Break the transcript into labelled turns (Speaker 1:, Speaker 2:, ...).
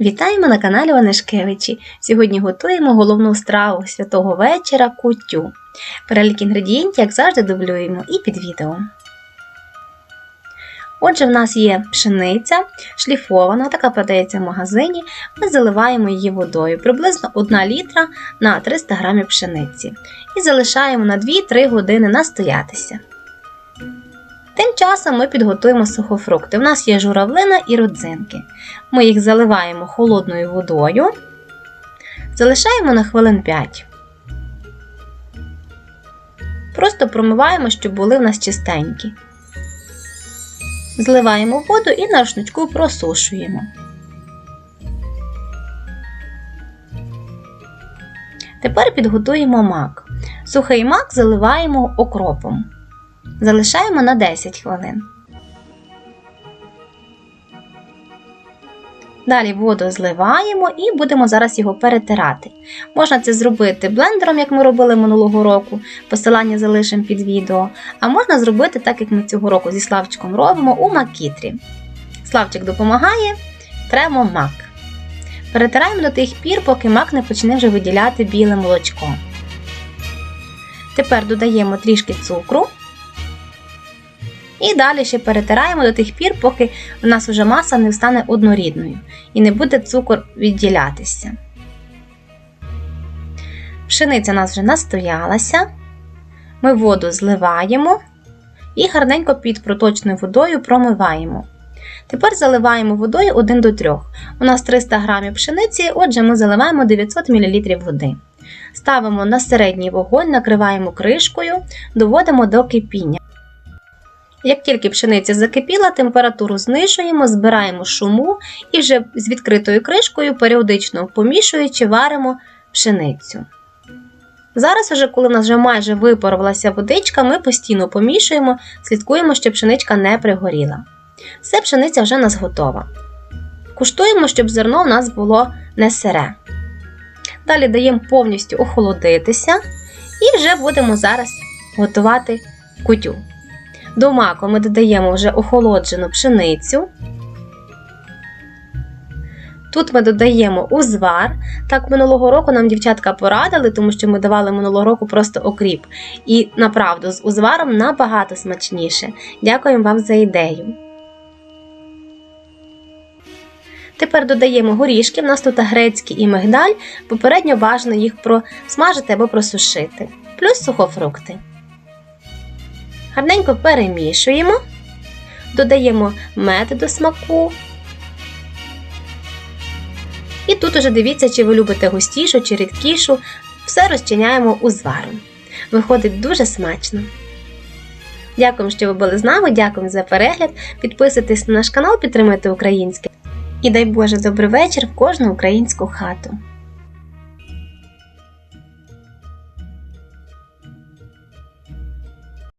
Speaker 1: Вітаємо на каналі Онешкевичі. Сьогодні готуємо головну страву святого вечора кутю. Перелік інгредієнтів, як завжди, дублюємо і під відео. Отже, в нас є пшениця шліфована, така продається в магазині. Ми заливаємо її водою приблизно 1 літра на 300 г пшениці. І залишаємо на 2-3 години настоятися. Часом ми підготуємо сухофрукти. У нас є журавлина і родзинки. Ми їх заливаємо холодною водою, залишаємо на хвилин 5. Просто промиваємо, щоб були в нас чистенькі. Зливаємо воду і на рушничку просушуємо. Тепер підготуємо мак. Сухий мак заливаємо окропом. Залишаємо на 10 хвилин. Далі воду зливаємо і будемо зараз його перетирати. Можна це зробити блендером, як ми робили минулого року, посилання залишимо під відео, а можна зробити так, як ми цього року зі Славчиком робимо у макітрі. Славчик допомагає, тремо мак. Перетираємо до тих пір, поки мак не почне вже виділяти біле молочко. Тепер додаємо трішки цукру. І далі ще перетираємо до тих пір, поки в нас вже маса не стане однорідною і не буде цукор відділятися. Пшениця у нас вже настоялася. Ми воду зливаємо і гарненько під проточною водою промиваємо. Тепер заливаємо водою 1 до 3. У нас 300 г пшениці, отже, ми заливаємо 900 мл води. Ставимо на середній вогонь, накриваємо кришкою, доводимо до кипіння. Як тільки пшениця закипіла, температуру знижуємо, збираємо шуму і вже з відкритою кришкою, періодично помішуючи, варимо пшеницю. Зараз, уже, коли в нас вже майже випарувалася водичка, ми постійно помішуємо, слідкуємо, щоб пшеничка не пригоріла. Все пшениця вже у нас готова. Куштуємо, щоб зерно у нас було не сире. Далі даємо повністю охолодитися і вже будемо зараз готувати кутю. До маку ми додаємо вже охолоджену пшеницю. Тут ми додаємо узвар. Так, минулого року нам дівчатка порадили, тому що ми давали минулого року просто окріп. І направду з узваром набагато смачніше. Дякуємо вам за ідею. Тепер додаємо горішки. У нас тут грецькі і мигдаль. Попередньо бажано їх просмажити або просушити. Плюс сухофрукти. Гарненько перемішуємо, додаємо мед до смаку. І тут уже дивіться, чи ви любите густішу чи рідкішу. Все розчиняємо узваром. Виходить дуже смачно. Дякую, що ви були з нами, дякую за перегляд. Підписуйтесь на наш канал, підтримуйте українське. І дай Боже добрий вечір в кожну українську хату.